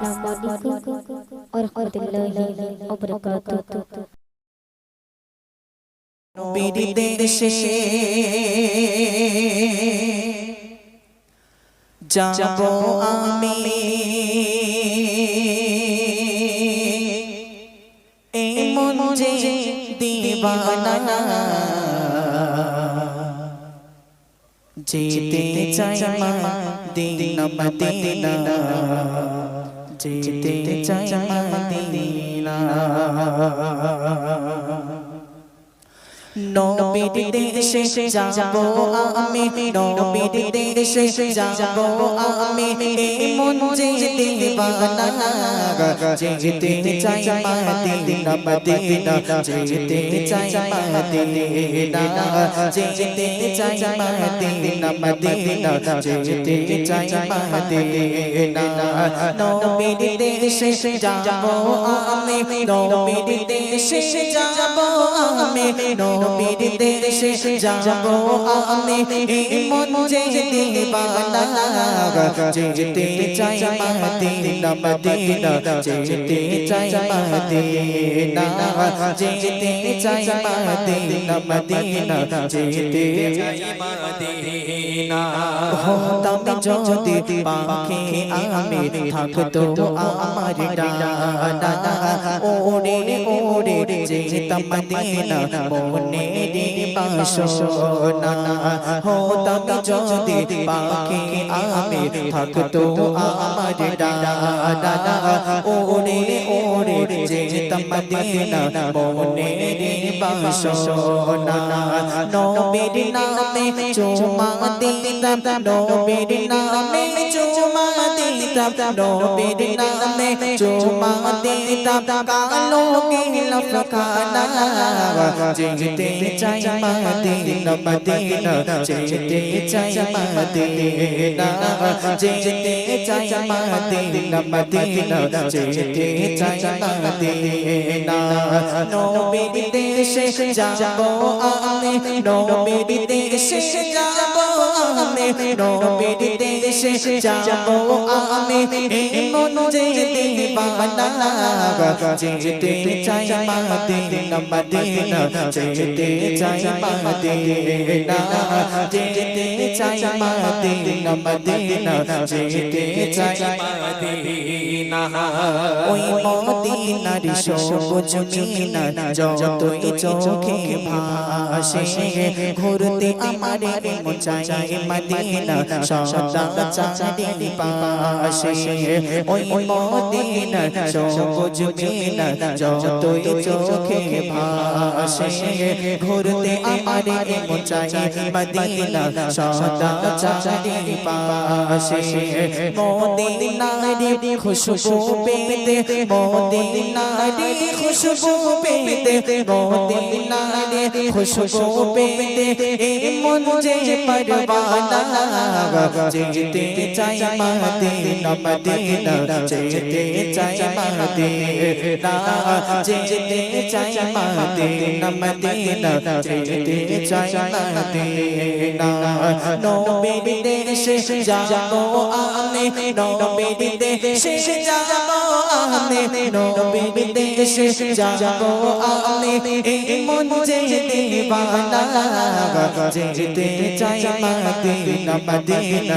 আসসালামু আলাইকুম ওয়া রাহমাতুল্লাহি ওয়া বারাকাতুহু বিদেশে যাব আমি এই মন যে দিবানা যেতে চাই মা দিন মদিনা যেতে চাই মদিনা নবীর দেশে যাব আমি নবীর দেশে যাব আমি মন যে দিবানা যেতে চাই মদিনা মদিনা যেতে চাই মদিনা যেতে চাই মদিনা মদিনা যেতে চাই মদিনা নবীর দেশে যাব আমি নবীর দেশে যাব আমি নবীর দেশে যাব আমি। মন যে দিবানা যেতে চাই মদিনা মদিনা, যেতে চাই মদিনা, যেতে চাই মদিনা মদিনা, যেতে চাই মদিনা। হতাম যদি পাখি আমি থাকতো আমার ডানা, ওরে ওরে, যেতাম মদিনা, মনে রে বাসনা। হতাম যদি পাখি আমি থাকতো আমার ডানা। ওরে ওরে যেতাম মদিনা মনেরে বাসনা। নবীর নামে চুমা দিতাম নবীর নামে চুমা দিতাম নবীর নামে চুমা দিতাম কালো গিলা ফকানা যেতে চাই মদিনা মদিনা যেতে চাই মদিনা যেতে চাই মদিনা মদিনা যেতে চাই মদিনা নবীর দেশে যাব আমি নবীর দেশে যাব আমি নবীর দেশে যাব আমি। এই মন যে দিবানা, যেতে চাই মদিনা মদিনা, যেতে চাই মদিনা, যেতে চাই মদিনা মদিনা, যেতে চাই মদিনা। ওই মদিনার সবুজ মিনা যতই চোখে ভাসে ঘুরতে আমার মন চাই মদিনা সদা চাঁদের পাশে। ওই মদিনা সবুজ মিনা যতই চোখে ভাসে। ঘুরতে আমার মন চাই মদিনা সদা চাঁদের পাশে। মদিনার খুশবু পেতে মদিনার খুশবু পেতে মদিনার খুশবু পেতে। এই মন যে পরবানা, যেতে চাই মদিনা মদিনা, যেতে চাই মদিনা, যেতে চাই মদিনা মদিনা, যেতে চাই মদিনা। নবীর দেশে যাব আমি, নবীর দেশে যাব আমি, নবীর দেশে যাব আমি এই যে দিবানা যেতে চাই মদিনা মদিনা,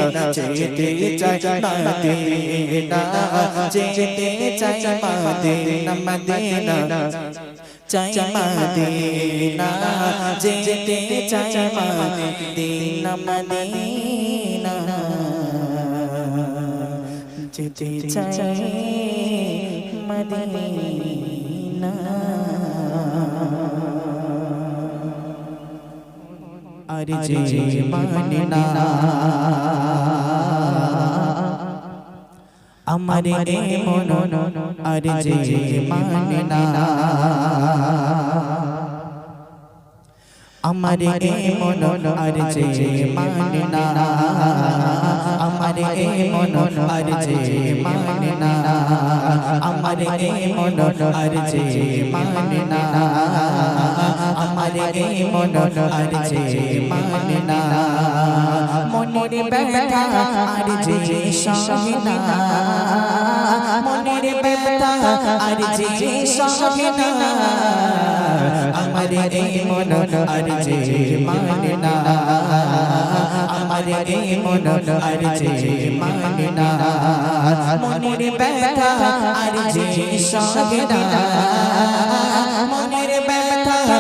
যেতে চাই মদিনা, যেতে চাই মদিনা মদিনা, চাই মদিনা, যেতে চাই মদিনা মদিনা, যেতে চাই মদিনা। আর যে মানে না আমার এ মন আর যে মানে না আমার এ মন আর যে মানে না আমার এ মন আর যে মানে না আমার এ মন আর যে মানে না। আমার এ মন আর যে মানে না। মনে মনের ব্যথা আর যে সহে না মনের ব্যথা আর যে সহে না আমার এই মন আর যে মানে না। আমার এই মন আর যে মানে না। মনের ব্যথা আর যে সঙ্গে না মনের ব্যথা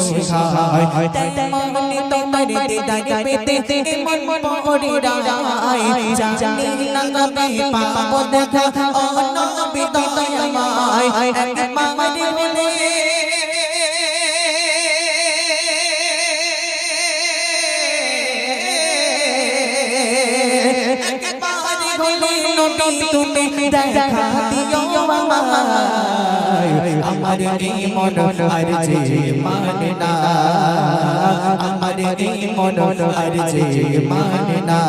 হয় তোমার দিদার পেতে মন পড়ে রায় জানি না কবে পাবো দেখা ও নবী দয়াময় একবার বলে তুমি দেখা দিও আমায়। আমার এই মন আর যে মানে না। আমার এই মন আর যে মানে না।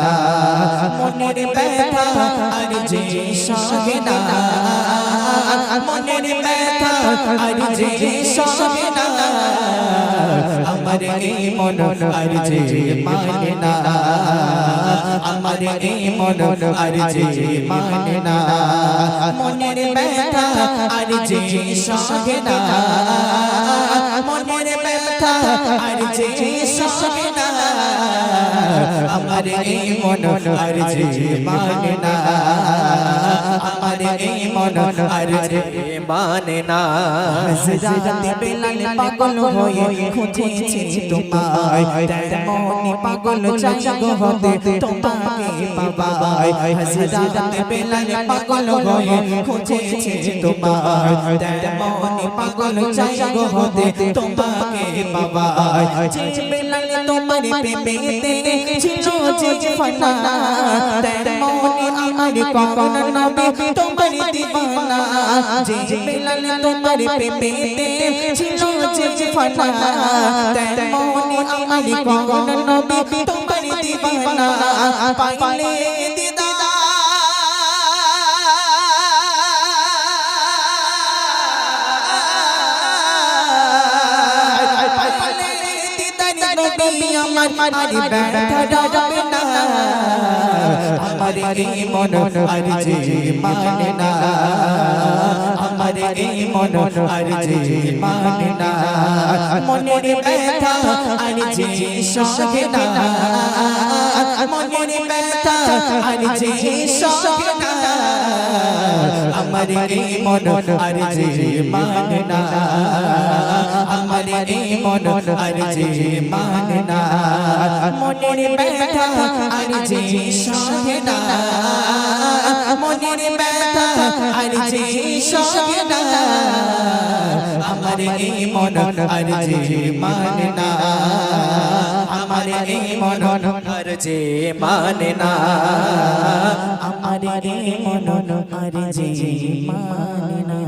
মনের ব্যথা আর যে সহে না। মনের ব্যথা আর যে সহে না আমার এই মন আর যে মানে না আমার এই মন আর যে মানে না মনের ব্যথা আর যে সহে না মনের ব্যথা আর যে সহে না আমার এই মন আর যে মানে না আমার এই আর মানে না। হযরত বেলাল পাগল হয়ে খুঁজেছি তোমায়। তেমনি পাগল চাই গো হতে তোমাকে পাবাই হযরত বেলাল পাগল হয়ে খুঁজেছি তোমায়। তেমনি পাগল চাই গো হতে তোমাকে পাবাই তোমার প্রেমেতে ছিল যে ফানা। তেমনি আমার কোন নবী তোমার দিবানা। যে বেলাল তোমার প্রেমেতে ছিল যে ফানা। তেমনি আমার কোন নবী তোমার দিবানা। পাইলে দিদা আমার মারি ব্যথা ডাবে না। আমার এই মন আর যে মানে না। আমার এই মন আর যে মানে না। মনের ব্যথা আর যে সহে না। মনের ব্যথা আর যে সহে না। আমার এই মন আর যে মানে না। এই মন আর যে মানে না মনের ব্যথা আর যে সহে না মনের ব্যথা আর যে সহে না আমার এই মন আর যে মানে না আমার এই মন আর যে মানে না আমার এই মন আর যে মানে না।